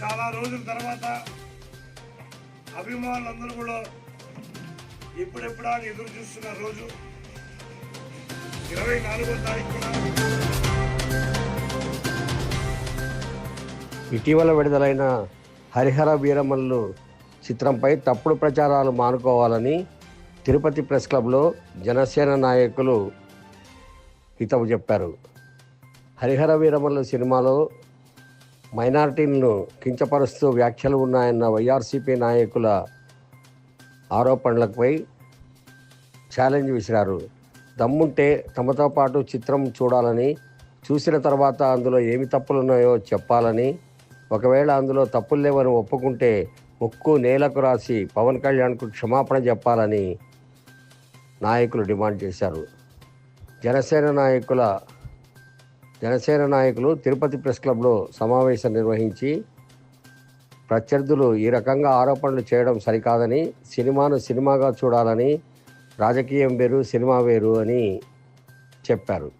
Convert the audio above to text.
చాలా రోజుల తర్వాత అభిమానులందరూ కూడా ఎప్పుడెప్పుడా ఎదురు చూస్తున్న రోజు. ఇరవై నాలుగో తారీఖున ఇటీవల విడుదలైన హరిహర వీరమల్లు చిత్రంపై తప్పుడు ప్రచారాలు మానుకోవాలని తిరుపతి ప్రెస్ క్లబ్లో జనసేన నాయకులు హితవు చెప్పారు. హరిహర వీరమల్లు సినిమాలో మైనార్టీలను కించపరుస్తూ వ్యాఖ్యలు ఉన్నాయన్న వైఆర్సీపీ నాయకుల ఆరోపణలపై ఛాలెంజ్ విసిరారు. దమ్ముంటే తమతో పాటు చిత్రం చూడాలని చూసిన తర్వాత అందులో ఏమి తప్పులున్నాయో చెప్పాలని ఒకవేళ అందులో తప్పులు లేవని ఒప్పుకుంటే ముక్కు నేలకు రాసి పవన్ కళ్యాణ్కు క్షమాపణ చెప్పాలని నాయకులు డిమాండ్ చేశారు. జనసేన నాయకుల జనసేన నాయకులు తిరుపతి ప్రెస్ క్లబ్లో సమావేశం నిర్వహించి ప్రత్యర్థులు ఈ రకంగా ఆరోపణలు చేయడం సరికాదని సినిమాను సినిమాగా చూడాలని రాజకీయం వేరు సినిమా వేరు అని చెప్పారు.